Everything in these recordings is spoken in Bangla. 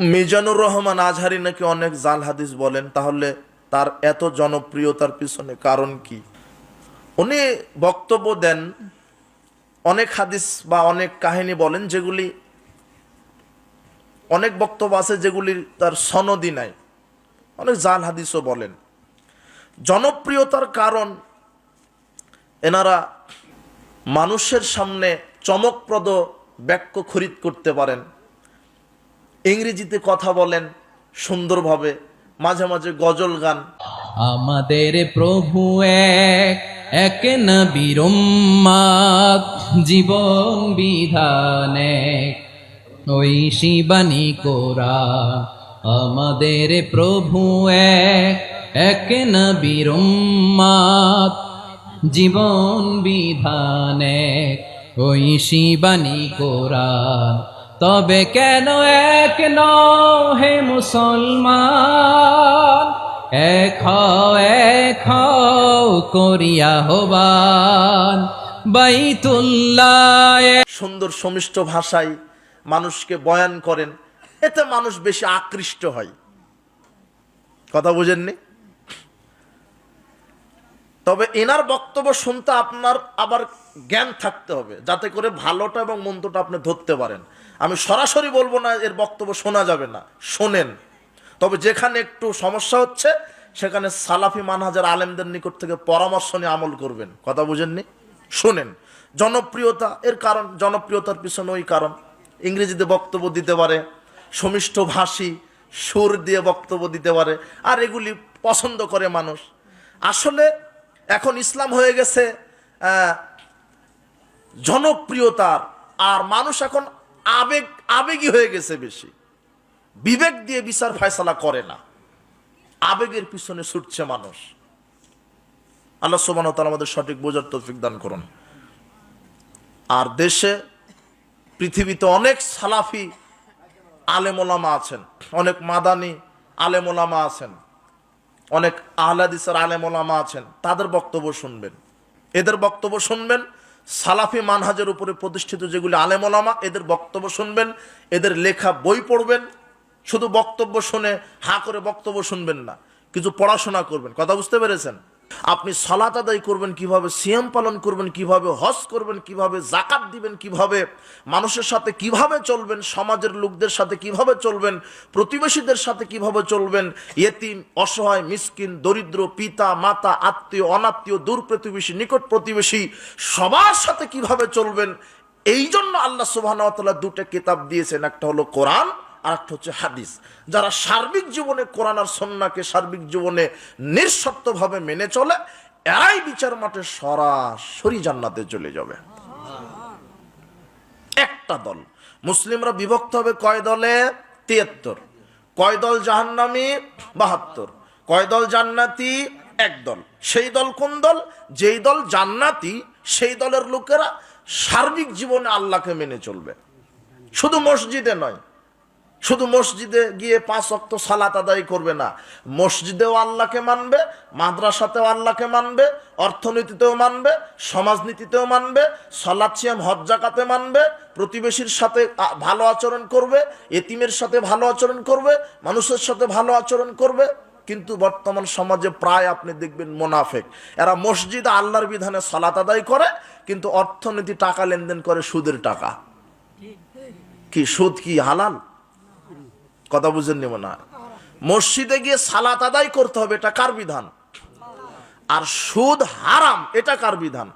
মিজানুর রহমান আজহারি নাকি অনেক জাল হাদিস বলেন, তাহলে তার এত জনপ্রিয়তার পিছনে কারণ কি? উনি বক্তব্য দেন, অনেক হাদিস বা অনেক কাহিনী বলেন, যেগুলি, অনেক বক্তব্য আছে যেগুলি তার সনদি নাই। অনেক জাল হাদিসও বলেন। জনপ্রিয়তার কারণ, এনারা মানুষের সামনে চমকপ্রদ বাক্য খরিদ করতে পারেন। ইংরেজিতে কথা বলেন সুন্দরভাবে মাঝে মাঝে গজল গান। আমাদের প্রভু এক এক নবীর উম্মাদ, জীবন বিধান এক। ওই শিবানী কোরা আমাদের প্রভু এক এক নবীর উম্মাদ, জীবন বিধান এক। ওই শিবানী কোরআন তবে কেন এক হে মুসলমান? হও, এক করিয়া হবান বাইতুল্লাহ সুন্দর সমিষ্ট ভাষায় মানুষকে বয়ান করেন, এতে মানুষ বেশি আকৃষ্ট হয়। কথা বুঝেননি? তবে এনার বক্তব্য শুনতে আপনার আবার জ্ঞান থাকতে হবে, যাতে করে ভালোটা এবং মন্দটা আপনি ধরতে পারেন। আমি সরাসরি বলব না, এর বক্তব্য শোনা যাবে না। শোনেন। তবে যেখানে একটু সমস্যা হচ্ছে, সেখানে সালাফি মানহাজার আলেমদের নিকট থেকে পরামর্শ নিয়ে আমল করবেন। কথা বুঝেননি? শোনেন। জনপ্রিয়তা, এর কারণ, জনপ্রিয়তার পিছনে ওই কারণ। ইংরেজিতে বক্তব্য দিতে পারে, সমিষ্ট ভাষী, সুর দিয়ে বক্তব্য দিতে পারে, আর এগুলি পছন্দ করে মানুষ। আসলে এখন ইসলাম হয়ে গেছে জনপ্রিয়তার, আর মানুষ এখন আবেগ আবেগই হয়ে গেছে বেশি। বিবেক দিয়ে বিচার ফয়সালা করে না। আবেগের পিছনে ছুটছে মানুষ। আল্লাহ সোমান আমাদের সঠিক বোঝার তৌফিক দান করুন। আর দেশে, পৃথিবীতে অনেক সালাফি আলেমোলামা আছেন। অনেক মাদানি আলেমোলামা আছেন। অনেক আহলাদিসের আলেমোলামা আছেন। তাদের বক্তব্য শুনবেন। এদের বক্তব্য শুনবেন সালাফি মানহাজের উপরে প্রতিষ্ঠিত যেগুলি আলেমলামা এদের বক্তব্য শুনবেন, এদের লেখা বই পড়বেন, শুধু বক্তব্য শুনে হা করে বক্তব্য শুনবেন না, কিছু পড়াশোনা করবেন। কথা বুঝতে পেরেছেন? আপনি সলাত আদায় করবেন কীভাবে, সিয়াম পালন করবেন কীভাবে, হজ করবেন কীভাবে জাকাত দিবেন কীভাবে, মানুষের সাথে কীভাবে চলবেন, সমাজের লোকদের সাথে কীভাবে চলবেন, প্রতিবেশীদের সাথে কীভাবে চলবেন ইয়েতিম অসহায়, মিসকিন, দরিদ্র, পিতা, মাতা, আত্মীয়, অনাত্মীয়, দূর প্রতিবেশী, নিকট প্রতিবেশী, সবার সাথে কীভাবে চলবেন এই জন্য আল্লাহ সুবাহ দুটো কিতাব দিয়েছেন, একটা হলো কোরআন আর একটা হচ্ছে হাদিস। যারা সার্বিক জীবনে কোরআন আর সন্নাকে সার্বিক জীবনে নিঃশর্তভাবে মেনে চলে, এরাই বিচার মাঠে সরাসরি জান্নাতে চলে যাবে। একটা দল। মুসলিমরা বিভক্ত হবে কয় দলে? তিয়াত্তর। কয় দল জাহান্নামি? বাহাত্তর। কয় দল জান্নাতি? এক দল। সেই দল কোন দল? যেই দল জান্নাতি, সেই দলের লোকেরা সার্বিক জীবনে আল্লাহকে মেনে চলবে। শুধু মসজিদে নয় শুধু মসজিদে গিয়ে পাঁচ অক্ত সালাত আদায় করবে না। মসজিদেও আল্লাহকে মানবে, মাদ্রাসাতেও আল্লাহকে মানবে, অর্থনীতিতেও মানবে, সমাজনীতিতেও মানবে সলাৎ সিয়াম, হজ জাকাতে মানবে, প্রতিবেশীর সাথে ভালো আচরণ করবে, এতিমের সাথে ভালো আচরণ করবে, মানুষের সাথে ভালো আচরণ করবে। কিন্তু বর্তমান সমাজে প্রায় আপনি দেখবেন মোনাফেক। এরা মসজিদ আল্লাহর বিধানে সালাত আদায় করে, কিন্তু অর্থনীতি টাকা লেনদেন করে সুদের টাকা। কি সুদ কি হালাল? কথা বুঝেননি মনে হয় মসজিদে গিয়ে সালাত আদায় করতে হবে, এটা কার বিধান? আর সুদ হারাম, এটা কার বিধান?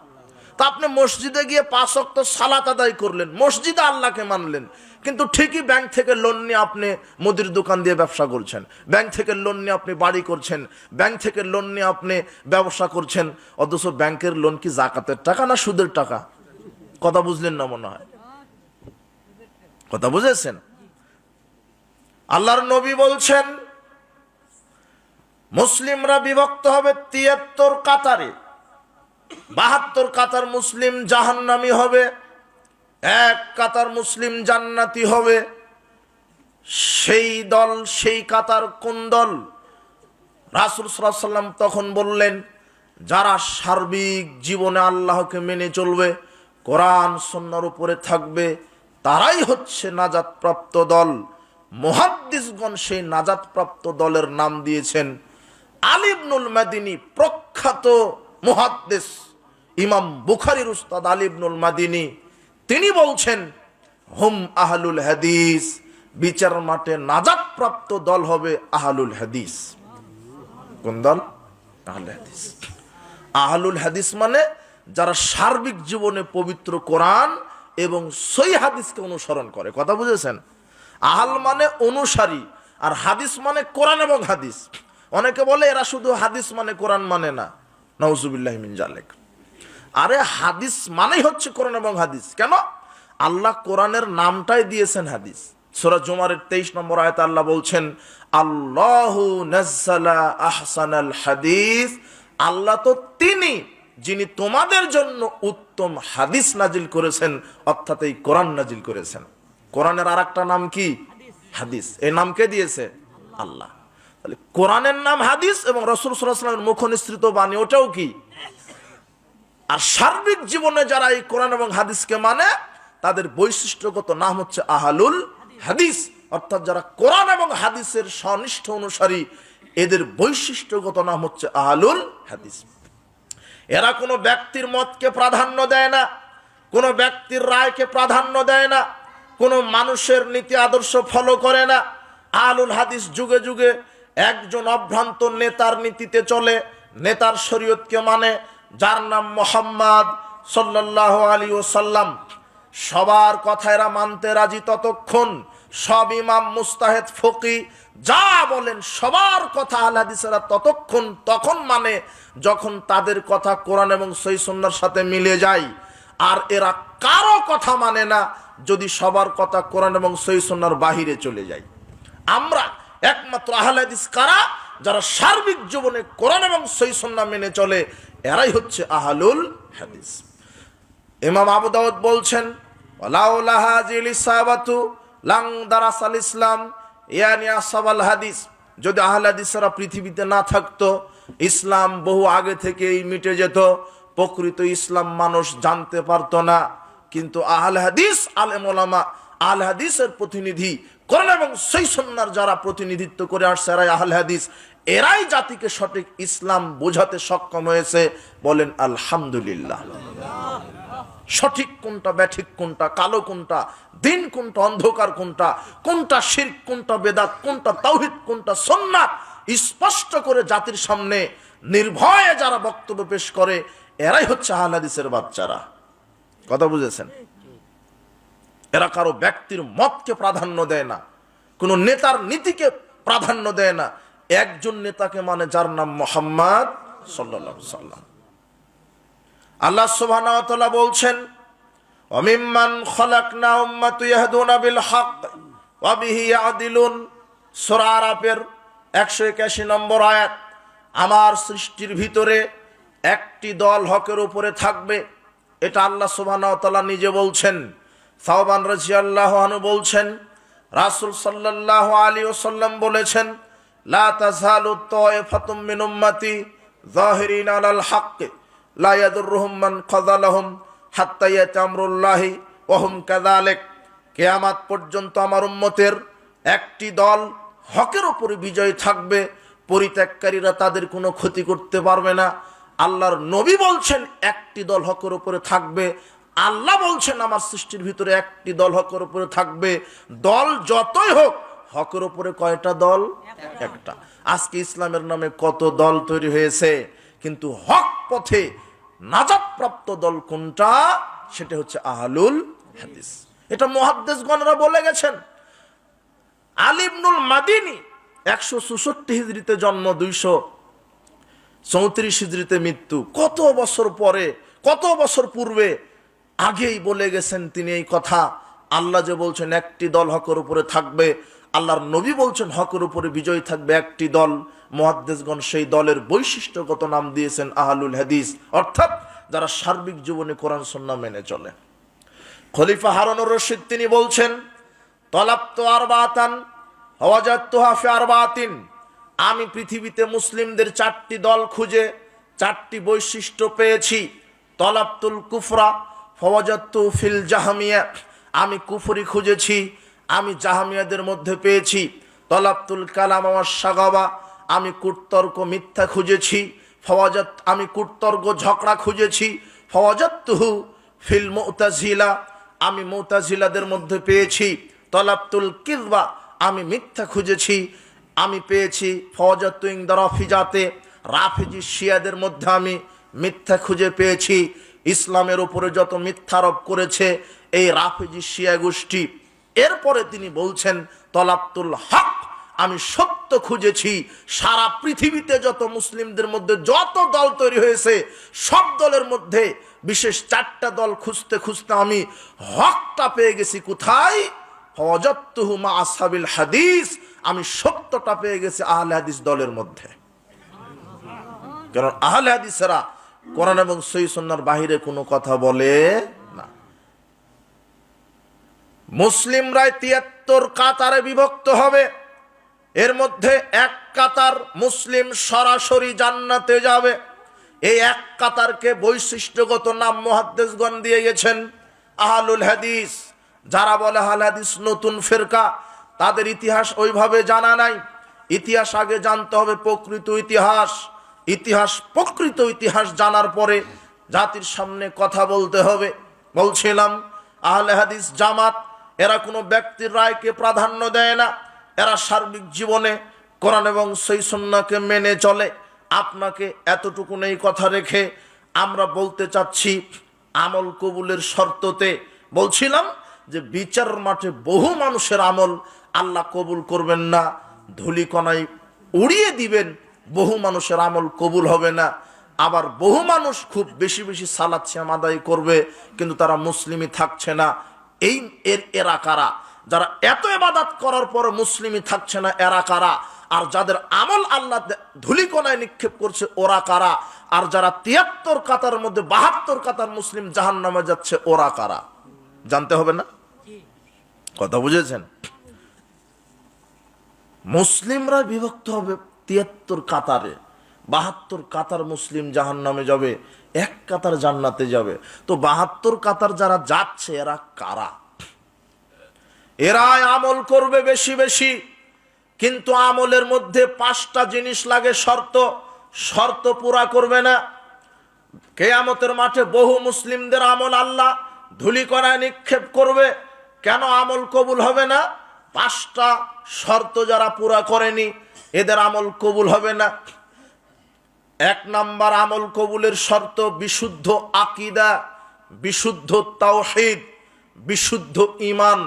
তা আপনি মসজিদে গিয়ে পাঁচ অক্ত সালাত আদায় করলেন, মসজিদে আল্লাহকে মানলেন, কিন্তু ঠিকই ব্যাংক থেকে লোন নিয়ে আপনি মুদির দোকান দিয়ে ব্যবসা করছেন, ব্যাংক থেকে লোন নিয়ে আপনি বাড়ি করছেন, ব্যাংক থেকে লোন নিয়ে আপনি ব্যবসা করছেন, অথচ ব্যাংকের লোন কি জাকাতের টাকা না সুদের টাকা? কথা বুঝলেন না মনে হয়? কথা বুঝেছেন? আল্লাহর নবী বলছেন, মুসলিমরা বিভক্ত হবে তিয়াত্তর কাতারে। বাহাত্তর কাতার মুসলিম জাহান্নামি হবে, এক কাতার মুসলিম জান্নাতি হবে। সেই দল, সেই কাতার কোন দল? রাসুল সাল্লাম তখন বললেন, যারা সার্বিক জীবনে আল্লাহকে মেনে চলবে, কোরআন সন্ন্যার উপরে থাকবে, তারাই হচ্ছে নাজাত প্রাপ্ত দল। মুহাদ্দিসগণ সেই নাজাদপ্রাপ্ত দলের নাম দিয়েছেন। আলিবনুল মাদিনী প্রখ্যাত মুহাদ্দিস ইমাম বুখারির উস্তাদ আলিবনুল মাদিনী। তিনি বলছেন, হুম আহলুল হাদিস, বিচার মাঠে নাজাদপ্রাপ্ত দল হবে আহলুল হাদিস। কোন দল? আহলুল হাদিস। আহলুল হাদিস মানে যারা সার্বিক জীবনে পবিত্র কোরআন এবং সই হাদিসকে অনুসরণ করে। কথা বুঝেছেন? আহাল মানে অনুসারী, আর হাদিস মানে কোরআন এবং হাদিস। অনেকে বলে এরা শুধু হাদিস মানে কোরআন মানে না। নওজুবিল্লাহ মিন জালেক। আরে হাদিস মানেই হচ্ছে কোরআন এবং হাদিস। কেন? আল্লাহ কোরআনের নামটাই দিয়েছেন হাদিস। সূরা জুমারের তেইশ নম্বর আয়তে আল্লাহ বলছেন, আল্লাহু আহসানাল হাদিস। আল্লাহ তো তিনি, যিনি তোমাদের জন্য উত্তম হাদিস নাজিল করেছেন, অর্থাৎ এই কোরআন নাজিল করেছেন। কোরআনের আর একটা নাম কি? হাদিস। এই নাম কে দিয়েছে? আল্লাহ। তাহলে কোরআনের নাম হাদিস এবং রসুল সাল্লামের মুখ নিঃসৃত বাণী, ওটাও কি? আর সার্বিক জীবনে যারা এই কোরআন এবং হাদিসকে মানে তাদের বৈশিষ্ট্যগত নাম হচ্ছে আহালুল হাদিস। অর্থাৎ যারা কোরআন এবং হাদিসের সনিষ্ঠ অনুসারী, এদের বৈশিষ্ট্যগত নাম হচ্ছে আহালুল হাদিস। এরা কোনো ব্যক্তির মতকে প্রাধান্য দেয় না, কোনো ব্যক্তির রায়কে প্রাধান্য দেয় না কোনো মানুষের নীতি আদর্শ ফলো করে না। আলুল হাদিস যুগে যুগে একজন অভ্রান্ত নেতার নীতিতে চলে, নেতার শরীয়তকে মানে যার নাম মোহাম্মদ সাল্লাহ আলী ওসাল্লাম সবার কথা এরা মানতে রাজি ততক্ষণ সব ইমাম, মুস্তাহেদ, ফকি, যা বলেন সবার কথা আল হাদিসেরা ততক্ষণ, তখন মানে যখন তাদের কথা কোরআন এবং সই সন্ন্যার সাথে মিলে যায়। আর এরা কারও কথা মানে না যদি সবার কথা কোরআন এবং সই সন্ন্যার বাহিরে চলে যায়। আমরা একমাত্র আহলে হাদিস কারা? যারা সার্বিক জীবনে কোরআন এবং সই সন্না মেনে চলে, এরাই হচ্ছে আহলুল হাদিস। ইমাম আবু বলছেন লাং ইসলাম হাদিস। যদি আহলে হাদিসরা পৃথিবীতে না থাকতো, ইসলাম বহু আগে থেকেই মিটে যেত। প্রকৃত ইসলাম মানুষ জানতে পারতো না। কিন্তু আহলে হাদিস, আলেম আল হাদিসের প্রতিনিধি, কোরআন এবং সেই সন্ন্যার যারা প্রতিনিধিত্ব করে আসছে, এরাই আহল হাদিস। এরাই জাতিকে সঠিক ইসলাম বোঝাতে সক্ষম হয়েছে বলেন আলহামদুলিল্লাহ। সঠিক কোনটা, ব্যাঠিক কোনটা, কালো কোনটা, দিন কোনটা, অন্ধকার কোনটা কোনটা শির কোনটা বেদাত, কোনটা তাওহিদ, কোনটা সন্ন্যাত স্পষ্ট করে জাতির সামনে নির্ভয়ে যারা বক্তব্য পেশ করে এরাই হচ্ছে আহলাদিসের বাচ্চারা। কথা বুঝেছেন? এরা কারও ব্যক্তির মতকে প্রাধান্য দেয় না। কোনো নেতার নীতিকে প্রাধান্য দেয় না। একজন নেতাকে মানে যার নাম মোহাম্মদ আল্লাহ তাআলা বলছেন ইয়াহদুনা বিল হক, ওয়া বিহি ইয়াদিলুন। সূরা আরাফের 181 নম্বর আয়াত, আমার সৃষ্টির ভিতরে একটি দল হকের উপরে থাকবে। এটা আল্লাহ তাআলা নিজে বলছেন। সাওবান রাদিয়াল্লাহু আনহু বলছেন, রাসূল সাল্লাল্লাহু আলাইহি ওয়াসাল্লাম বলেছেন, লা উম্মতি যাহিরিন আলাল হক পর্যন্ত আমার উম্মতের একটি দল হকের উপরে বিজয় থাকবে, পরিত্যাগকারীরা তাদের কোনো ক্ষতি করতে পারবে না। আল্লাহর নবী বলছেন, একটি দল হকের উপরে থাকবে। আল্লাহ বলছেন, আমার সৃষ্টির ভিতরে একটি দল হকের উপরে থাকবে। দল যতই হোক, হকের উপরে কয়টা দল? একটা। আজকে ইসলামের নামে কত দল তৈরি হয়েছে, কিন্তু হক পথে নাজাবপ্রাপ্ত দল কোনটা? সেটা হচ্ছে আহলুল হাদিস। এটা মহাদ্দেশগণরা বলে গেছেন আলিবনুল মাদিনী একশো চৌষট্টি হিজড়িতে জন্ম, দুইশো চৌত্রিশ হিজড়িতে মৃত্যু। কত বছর পরে, কত বছর পূর্বে আগেই বলে গেছেন তিনি এই কথা। আল্লাহ যে বলছেন, একটি দল হকের উপরে থাকবে। আল্লাহর নবী বলছেন, হকের উপরে বিজয় থাকবে একটি দল। মহাদ্দেশগণ সেই দলের বৈশিষ্ট্যগত নাম দিয়েছেন আহলুল হাদিস। অর্থাৎ যারা সার্বিক জীবনে কোরআন সন্না মেনে চলে। খলিফা হারুনুর রশিদ তিনি বলছেন তলাপ্ত আর বাতান হওয়াজাত্তুহাফে আর বাতিন আমি পৃথিবীতে মুসলিমদের চারটি দল খুঁজে, চারটি বৈশিষ্ট্য পেয়েছি। তলাপ্তুল কুফরা ফওয়াজাত্তু ফিল জাহামিয়া। আমি কুফরি খুঁজেছি, আমি জাহামিয়াদের মধ্যে পেয়েছি। তলাপ্তুল কালাম আমার সাগাবা আমি কুটতর্ক মিথ্যা খুঁজেছি। ফওয়াজাত, আমি কুটতর্ক ঝগড়া খুঁজেছি। ফওয়াজাতুহু ফিল মুতাজিলা, আমি মুতাজিলাদের মধ্যে পেয়েছি। তলাপ্তুল কিরবা আমি মিথ্যা খুঁজেছি। আমি পেয়েছি ফওয়াজাতুইং দরফিজাতে রাফিজি শিয়াদের মধ্যে আমি মিথ্যা খুঁজে পেয়েছি। ইসলামের উপরে যত মিথ্যারোপ করেছে এই রাফিজি শিয়া গোষ্ঠী। এরপরে তিনি বলছেন তলাপ্তুল হক, আমি সত্য খুঁজেছি। সারা পৃথিবীতে যত মুসলিমদের মধ্যে যত দল তৈরি হয়েছে, সব দলের মধ্যে বিশেষ চারটা দল খুঁজতে খুঁজতে আমি হকটা পেয়ে গেছি। কোথায়? ফওয়াজাতুহু মা আসহাবিল হাদিস আমি সত্যটা পেয়ে গেছি আহলে হাদিস দলের মধ্যে। কারণ আহলে হাদিসেরা কোরআন এবং সই সন্ন্যার বাহিরে কোনো কথা বলে না। মুসলিমরাই তিয়াত্তর কাতারে বিভক্ত হবে। এর মধ্যে এক কাতার মুসলিম সরাসরি জান্নাতে যাবে। এই এক কাতারকে বৈশিষ্ট্যগত নাম মহাদ্দেশগণ দিয়ে গেছেন আহলুল হাদিস। যারা বলে আহল হাদিস নতুন ফেরকা তাদের ইতিহাস ওইভাবে জানা নাই। ইতিহাস আগে জানতে হবে প্রকৃত ইতিহাস। ইতিহাস প্রকৃত ইতিহাস জানার পরে জাতির সামনে কথা বলতে হবে। বলছিলাম, আহলে হাদিস জামাত, এরা কোনো ব্যক্তির রায়কে প্রাধান্য দেয় না। এরা সার্বিক জীবনে কোরআন এবং সেই সন্নাকে মেনে চলে। আপনাকে এতটুকু নেই কথা রেখে আমরা বলতে চাচ্ছি, আমল কবুলের শর্ততে। বলছিলাম যে বিচার মাঠে বহু মানুষের আমল আল্লাহ কবুল করবেন না ধুলিকণায় উড়িয়ে দিবেন বহু মানুষের আমল কবুল হবে না। আবার বহু মানুষ খুব বেশি বেশি সালাদ শ্যাম আদায় করবে কিন্তু তারা মুসলিমই থাকছে না। এই এর এরা কারা? যারা এত এবাদাত করার পর মুসলিমই থাকছে না এরা কারা? আর যাদের আমল আল্লাহ ধূলিকণায় নিক্ষেপ করছে ওরা কারা? আর যারা তিয়াত্তর কাতার মধ্যে বাহাত্তর কাতার মুসলিম জাহান নামে যাচ্ছে ওরা কারা? জানতে হবে না? কথা বুঝেছেন? মুসলিমরা বিভক্ত হবে তিয়াত্তর কাতারে, বাহাত্তর কাতার মুসলিম জাহান নামে যাবে, এক কাতার জান্নাতে যাবে। তো বাহাত্তর কাতার যারা যাচ্ছে, এরা কারা? এরাই আমল করবে বেশি বেশি। কিন্তু আমলের মধ্যে পাঁচটা জিনিস লাগে শর্ত শর্ত পুরা করবে না। কেয়ামতের মাঠে বহু মুসলিমদের আমল আল্লাহ ধুলি করায় নিক্ষেপ করবে। কেন আমল কবুল হবে না? পাঁচটা শর্ত যারা পুরা করেনি, এদের আমল কবুল হবে না। এক নাম্বার আমল কবুলের শর্ত বিশুদ্ধ আকিদা, বিশুদ্ধ তাওহিদ, বিশুদ্ধ ইমান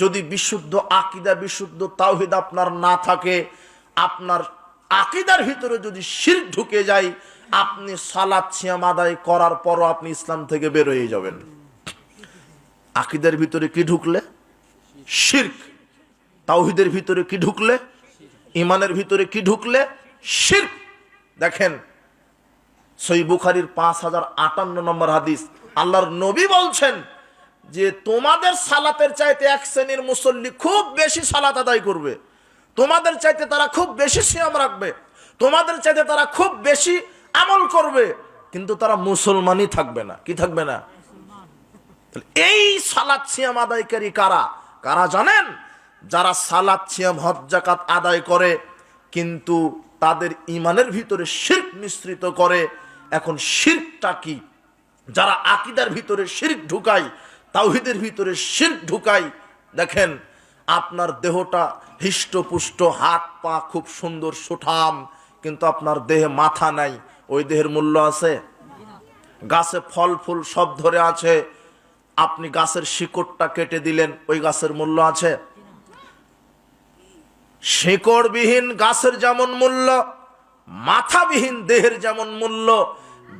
যদি বিশুদ্ধ আকিদা, বিশুদ্ধ তাওহিদ আপনার না থাকে, আপনার আকিদার ভিতরে যদি শির ঢুকে যায়, আপনি সালাদ সিয়াম আদায় করার পরও আপনি ইসলাম থেকে বের হয়ে যাবেন। আকিদার ভিতরে কি ঢুকলে? শির্ক। তাওহিদের ভিতরে কি ঢুকলে? ইমানের ভিতরে কি ঢুকলে? শির্ক। দেখেন সই বুখারির পাঁচ হাজার আটান্ন নম্বর হাদিস। আল্লাহর নবী বলছেন যে, তোমাদের সালাতের চাইতে এক শ্রেণির মুসল্লি খুব বেশি সালাত আদায় করবে। তোমাদের চাইতে তারা খুব বেশি সিয়াম রাখবে। তোমাদের চাইতে তারা খুব বেশি আমল করবে। কিন্তু তারা মুসলমানই থাকবে না। কি থাকবে না? এই সালাত সিয়াম আদায়কারী কারা? কারা জানেন? যারা সালাত, সিয়াম, হজ জাকাত আদায় করে, কিন্তু তাদের ইমানের ভিতরে শির্ক মিশ্রিত করে, এখন শির্কটা কি? যারা আকিদার ভিতরে শির্ক ঢুকায়, তাওহিদের ভিতরে শির্ক ঢুকায়, দেখেন আপনার দেহটা হিষ্টপুষ্ট, হাত পা খুব সুন্দর, সুঠাম, কিন্তু আপনার দেহে মাথা নাই, ওই দেহের মূল্য আছে? গাছে ফল, ফুল সব ধরে আছে, আপনি গাছের শিকড়টা কেটে দিলেন, ওই গাছের মূল্য আছে? শিকড়বিহীন গাছের যেমন মূল্য, মাথাবিহীন দেহের যেমন মূল্য,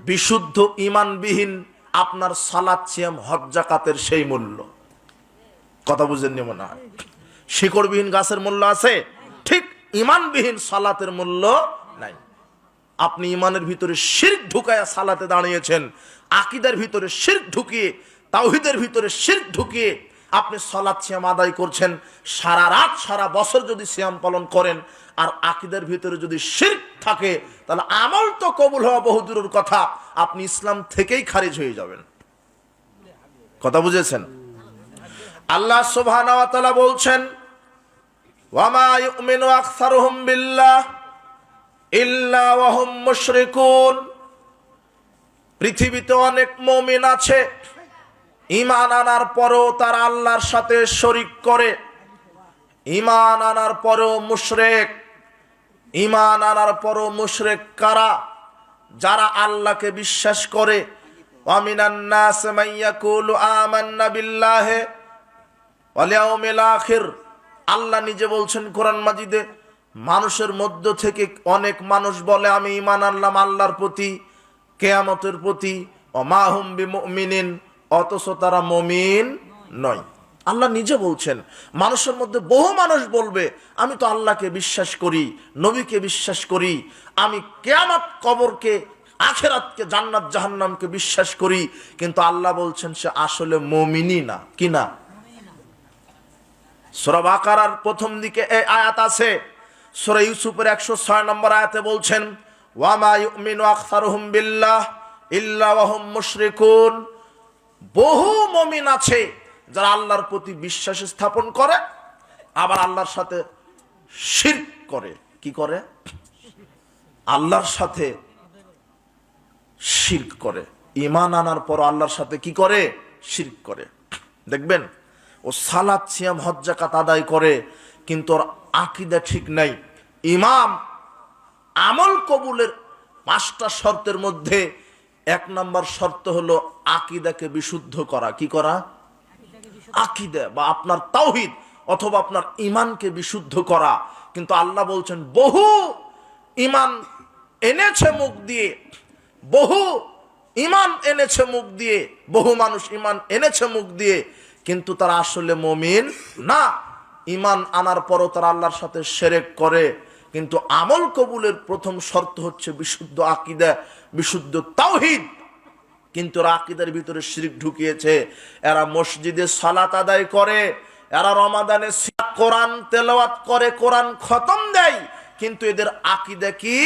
বিশুদ্ধ ইমানবিহীন আপনার সালাদ, সিয়াম হজ জাকাতের সেই মূল্য। কথা বুঝেননি মনে হয়? শিকড়বিহীন গাছের মূল্য আছে? ঠিক ইমানবিহীন সালাতের মূল্য নাই। আপনি ইমানের ভিতরে শির ঢুকায়া সালাতে দাঁড়িয়েছেন, আকিদের ভিতরে শির ঢুকিয়ে, তাওহিদের ভিতরে শির ঢুকিয়ে আপনি সলাৎ সিয়াম আদায় করছেন, সারা রাত, সারা বছর যদি সিয়াম পালন করেন, আর আকিদের ভিতরে যদি শির্ক থাকে, তাহলে আমল তো কবুল হওয়া বহুদূরের কথা। আপনি ইসলাম থেকেই খারিজ হয়ে যাবেন। কথা বুঝেছেন? আল্লাহ ওয়া বলছেন পৃথিবীতে অনেক মুমিন আছে ঈমান আনার পরও তারা আল্লাহর সাথে শরিক করে। ঈমান আনার পরও মুশরেক। ইমান আনার পরও মুশরেক কারা? যারা আল্লাহকে বিশ্বাস করে। বিল্লাহি আল্লাহ নিজে বলছেন কোরআন মাজিদে, মানুষের মধ্য থেকে অনেক মানুষ বলে, আমি ঈমান আনলাম আল্লাহর প্রতি, কেয়ামতের প্রতি অমাহুম বিমুমিনিন। অথচ তারা মমিন নয়। আল্লাহ নিজে বলছেন, মানুষের মধ্যে বহু মানুষ বলবে, আমি তো আল্লাহকে বিশ্বাস করি, নবীকে বিশ্বাস করি, আমি কেয়ামত কবরকে, আখেরাতকে, জান্নাত, জাহান্নামকে বিশ্বাস করি, কিন্তু আল্লাহ বলছেন সে আসলে মমিনই না। কি না? সোরা বাকারার প্রথম দিকে এই আয়াত আছে। সোরা ইউসুফের একশো ছয় নম্বর আয়াতে বলছেন ওয়ামা ইউমিনু আকসারুহুম বিল্লাহ ইল্লা ওয়াহুম মুশরিকুন। বহু মমিন আছে যারা আল্লাহর প্রতি বিশ্বাস স্থাপন করে, আবার আল্লাহর সাথে শিরক করে। কি করে? আল্লাহর সাথে শিরক করে। ইমান আনার পর আল্লাহর সাথে কি করে? শিরক করে। দেখবেন, ও সালাদ সিয়াম হজ্জাকাত আদায় করে, কিন্তু ওর আকিদা ঠিক নাই। ইমাম আমল কবুলের পাঁচটা শর্তের মধ্যে এক নম্বর শর্ত হলো আকিদাকে বিশুদ্ধ করা। কি করা? আকিদা বা আপনার তাওহিদ অথবা আপনার ইমানকে বিশুদ্ধ করা। কিন্তু আল্লাহ বলছেন, বহু ইমান এনেছে মুখ দিয়ে, বহু ইমান এনেছে মুখ দিয়ে, বহু মানুষ ইমান এনেছে মুখ দিয়ে, কিন্তু তারা আসলে মমিন না। ইমান আনার পরও তারা আল্লাহর সাথে সেরেক করে। কিন্তু আমল কবুলের প্রথম শর্ত হচ্ছে বিশুদ্ধ আকিদা। বিশুদ্ধ তাওহিদ। কিন্তু ওরা আকিদার ভিতরে শিরিক ঢুকিয়েছে। এরা মসজিদে সালাত আদায় করে, এরা রমাদানে কোরআন তেলাওয়াত করে, কোরআন খতম দেয়। কিন্তু এদের আকিদা কি?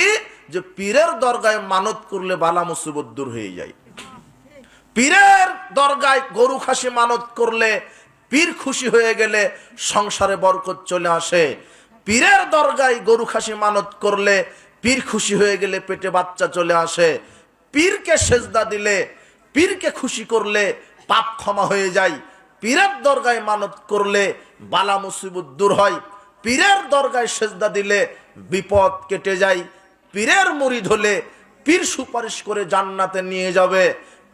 যে পীরের দরগায় মানত করলে বালা মুসিবত দূর হয়ে যায়। পীরের দরগায় গরু খাসি মানত করলে পীর খুশি হয়ে গেলে সংসারে বরকত চলে আসে। পীরের দরগায় গরু খাসি মানত করলে পীর খুশি হয়ে গেলে পেটে বাচ্চা চলে আসে। পীরকে সেজদা দিলে, পীরকে খুশি করলে পাপ ক্ষমা হয়ে যায়। পীরের দরগায় মানত করলে বালা মুসিবত দূর হয়। পীরের দরগায় সেজদা দিলে বিপদ কেটে যায়। পীরের মুড়ি ধলে পীর সুপারিশ করে জান্নাতে নিয়ে যাবে।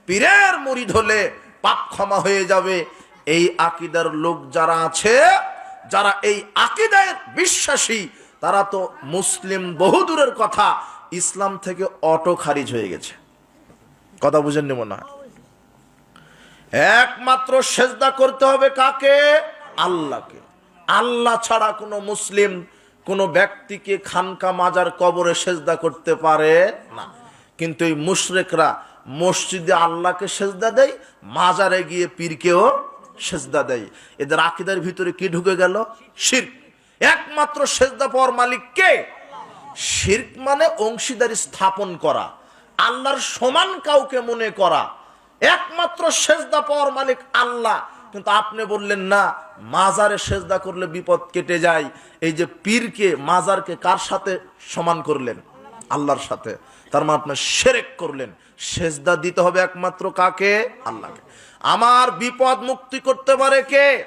পীরের মুড়ি ধলে পাপ ক্ষমা হয়ে যাবে। এই আকিদার লোক যারা আছে, যারা এই আকিদায় বিশ্বাসী তারা তো মুসলিম বহুদূরের কথা, ইসলাম থেকে অটো খারিজ হয়ে গেছে। কথা বুঝেননি মনে হয়? একমাত্র সেজদা করতে হবে কাকে? আল্লাহকে। আল্লাহ ছাড়া কোনো মুসলিম কোনো ব্যক্তিকে খানকা মাজার কবরে সেজদা করতে পারে না। কিন্তু এই মুশরেকরা মসজিদে আল্লাহকে সেজদা দেয়, মাজারে গিয়ে পীরকেও সেজদা দেয়। এদের আকিদার ভিতরে কি ঢুকে গেল? শির একমাত্র সেজদা পাওয়ার মালিক কে? শির্ক মানে অংশীদারি স্থাপন করা, আল্লাহর সমান কাউকে মনে করা। একমাত্র সেজদা পাওয়ার মালিক আল্লাহ। কিন্তু আপনি বললেন, না, মাজারে সেজদা করলে বিপদ কেটে যায়। এই যে পীরকে, মাজারকে কার সাথে সমান করলেন? আল্লাহর সাথে। তার মানে আপনি সেরেক করলেন। সেজদা দিতে হবে একমাত্র কাকে? আল্লাহকে। আমার বিপদ মুক্তি করতে পারে কে?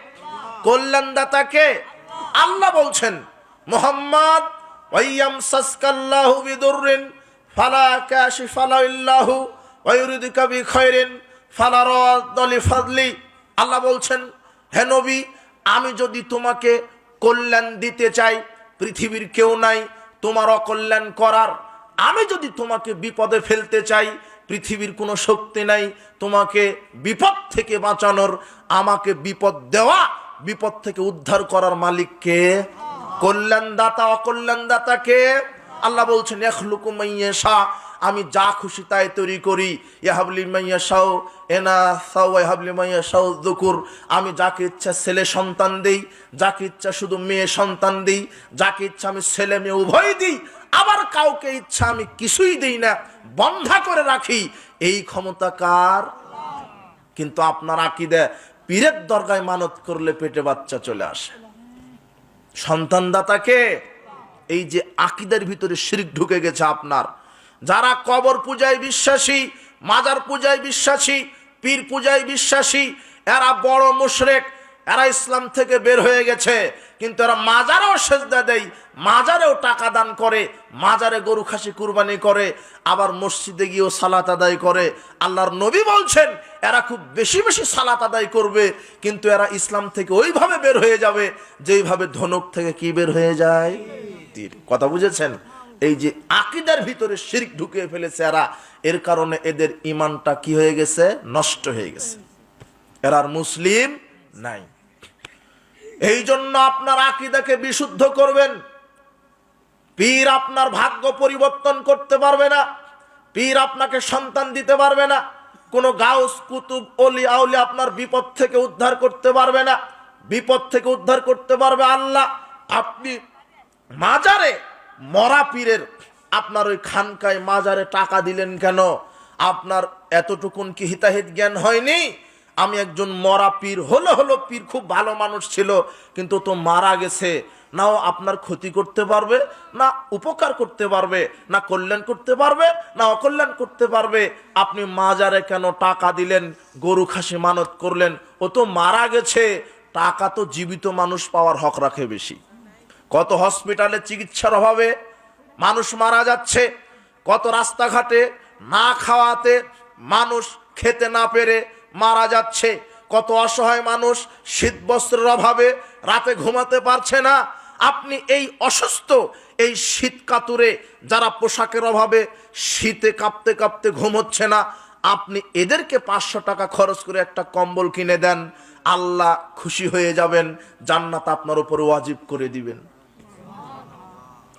কল্যাণদাতা কে? আল্লাহ বলছেন, মোহাম্মদ ওয়াইয়াম সাসকাল্লাহু বিদুররিন, ফালা কাশিফা ইল্লাহু ওয়া ইউরিদুকা বিখাইরিন, ফালা রাদ্দা লিফাদলি আল্লাহ বলছেন, হে নবী, আমি যদি তোমাকে কল্যাণ দিতে চাই, পৃথিবীর কেউ নাই তোমার অকল্যাণ করার। আমি যদি তোমাকে বিপদে ফেলতে চাই, পৃথিবীর কোনো শক্তি নাই তোমাকে বিপদ থেকে বাঁচানোর। আমাকে বিপদ দেওয়া বিপদ থেকে উদ্ধার করার মালিককে কল্যাণদাতা অকল্যাণদাতাকে আল্লাহ বলছেন এখলুকু মাইয়েশা আমি যা খুশি তাই তৈরি করি। ইয়াহাবলি মাইয়া সাও এনা সাও ইয়াহাবলি মাইয়া সাও দুকুর আমি যাকে ইচ্ছা ছেলে সন্তান দেই, যাকে ইচ্ছা শুধু মেয়ে সন্তান দিই, যাকে ইচ্ছা আমি ছেলে মেয়ে উভয় দিই, আবার কাউকে ইচ্ছা আমি কিছুই দিই না, বন্ধা করে রাখি। এই ক্ষমতা কার? কিন্তু আপনার আকিদে পীরের দরগায় মানত করলে পেটে বাচ্চা চলে আসে। সন্তানদাতাকে এই যে আকিদের ভিতরে শিরিক ঢুকে গেছে আপনার। যারা কবর পূজায় বিশ্বাসী, মাজার পূজায় বিশ্বাসী, পীর পূজায় বিশ্বাসী, এরা বড় মুশরেক, এরা ইসলাম থেকে বের হয়ে গেছে। কিন্তু এরা মাজারেও সেজদা দেয়, মাজারেও টাকা দান করে, মাজারে গরু খাসি কুরবানি করে, আবার মসজিদে গিয়েও সালাত আদায় করে। আল্লাহর নবী বলছেন, এরা খুব বেশি বেশি সালাত আদায় করবে, কিন্তু এরা ইসলাম থেকে ওইভাবে বের হয়ে যাবে, যেইভাবে ধনুক থেকে কি বের হয়ে যায়? তীর। কথা বুঝেছেন? এই যে আকিদার ভিতরে শিরিক ঢুকিয়ে ফেলেছে এরা, এর কারণে এদের ইমানটা কি হয়ে গেছে? নষ্ট হয়ে গেছে। এরা মুসলিম নাই। এই জন্য আপনার আকিদাকে বিশুদ্ধ করবেন। পীর আপনার ভাগ্য পরিবর্তন করতে পারবে না। পীর আপনাকে সন্তান দিতে পারবে না। কোনো গাউস, কুতুব, অলি আউলি আপনার বিপদ থেকে উদ্ধার করতে পারবে না। বিপদ থেকে উদ্ধার করতে পারবে আল্লাহ। আপনি মাজারে মরা পীরের আপনার ওই খানকায় মাজারে টাকা দিলেন কেন? আপনার এতটুকুন কি হিতাহিত জ্ঞান হয়নি? আমি একজন মরা পীর, হলো হলো পীর, খুব ভালো মানুষ ছিল, কিন্তু তো মারা গেছে। নাও আপনার ক্ষতি করতে পারবে, না উপকার করতে পারবে, না কল্যাণ করতে পারবে, না অকল্যাণ করতে পারবে। আপনি মাজারে কেন টাকা দিলেন, গরু খাসি মানত করলেন? ও তো মারা গেছে। টাকা তো জীবিত মানুষ পাওয়ার হক রাখে বেশি। কত হসপিটালে চিকিৎসার অভাবে মানুষ মারা যাচ্ছে, কত রাস্তাঘাটে না খাওয়াতে মানুষ খেতে না পেরে মারা যাচ্ছে। কত অসহায় মানুষ শীত বস্ত্রের অভাবে রাতে ঘুমাতে পারছে না। আপনি এই অসুস্থ, এই শীত কাতুরে যারা পোশাকের অভাবে শীতে কাঁপতে কাঁপতে ঘুমোচ্ছে না, আপনি এদেরকে পাঁচশো টাকা খরচ করে একটা কম্বল কিনে দেন। আল্লাহ খুশি হয়ে যাবেন, জান্নাত আপনার উপরে ওয়াজিব করে দিবেন।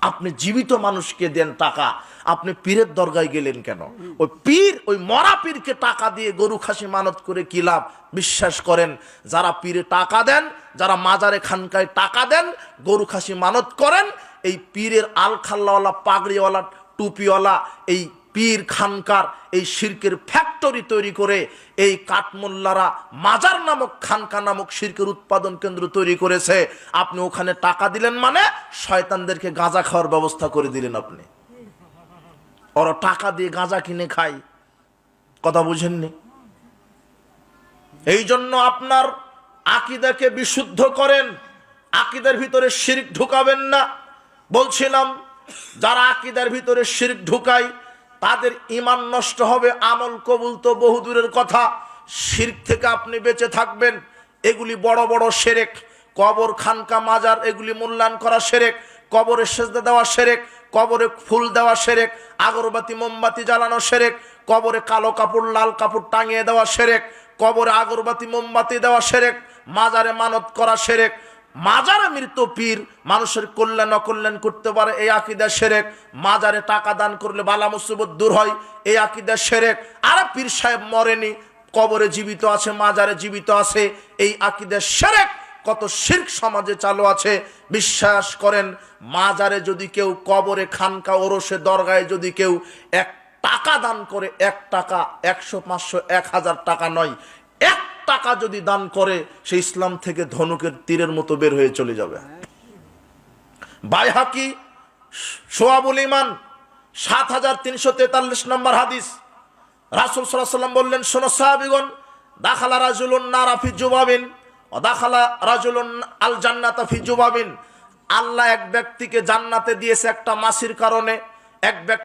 আপনি জীবিত মানুষকে দেন টাকা। আপনি পীরের দরগায় গেলেন কেন? ওই পীর, ওই মরা পীরকে টাকা দিয়ে গরু খাসি মানত করে কি লাভ? বিশ্বাস করেন, যারা পীরে টাকা দেন, যারা মাজারে খানকায় টাকা দেন, গরু খাসি মানত করেন, এই পীরের আল খাল্লাওয়ালা পাগড়িওয়ালা, টুপিওয়ালা, এই পীর খানকার, এই শির্কের ফ্যাক্টরি তৈরি করে, এই কাঠমোল্লারা মাজার নামক খানকা নামক শির্কের উৎপাদন কেন্দ্র তৈরি করেছে। আপনি ওখানে টাকা দিলেন মানে শয়তানদেরকে গাঁজা খাওয়ার ব্যবস্থা করে দিলেন আপনি। ওরা টাকা দিয়ে গাঁজা কিনে খায়। কথা বুঝেননি? এই জন্য আপনার আকিদাকে বিশুদ্ধ করেন, আকিদার ভিতরে শিরক ঢুকাবেন না। বলছিলাম, যারা আকিদার ভিতরে শিরক ঢুকায়, তাদের ইমান নষ্ট হবে, আমল কবুল তো বহুদূরের কথা। শিরক থেকে আপনি বেঁচে থাকবেন, এগুলি বড় বড় সেরেক কবর খানকা মাজার, এগুলি মূল্যায়ন করা সেরেক কবরে সেজদা দেওয়া সেরেক কবরে ফুল দেওয়া সেরেক, আগরবাতি, মোমবাতি জ্বালানো সেরেক, কবরে কালো কাপড়, লাল কাপড় টাঙিয়ে দেওয়া সেরেক, কবরে আগরবাতি, মোমবাতি দেওয়া সেরেক, মাজারে মানত করা সেরেক। মাজারে মৃত পীর মানুষের কল্যাণ, অকল্যাণ করতে পারে এই আকিদা সেরেক। মাজারে টাকা দান করলে বালা মুসিবত দূর হয় এই আকিদা সেরেক। আর পীর সাহেব মরেনি, কবরে জীবিত আছে, মাজারে জীবিত আছে, এই আকিদা সেরেক কত শির্ক সমাজে চালু আছে, বিশ্বাস করেন, মাজারে যদি কেউ কবরে খানকা ওরসে, দরগায় যদি কেউ এক টাকা দান করে, এক টাকা, একশো, পাঁচশো, এক হাজার টাকা নয়, এক টাকা যদি দান করে, সে ইসলাম থেকে ধনুকের তীরের মতো বের হয়ে চলে যাবে। বাইহাকি, সোয়াবুল ইমান, সাত হাজার তিনশো তেতাল্লিশ নম্বর হাদিস। রাসুল সাল্লাম বললেন, শোনো সাহাবিগণ, দাখালা রাজুলুন নারাফি জুবাবিন আল্লাহ এক ব্যক্তিকে জান্নাতে দিয়েছে একটা মাসির কারণে এক ব্যক্তি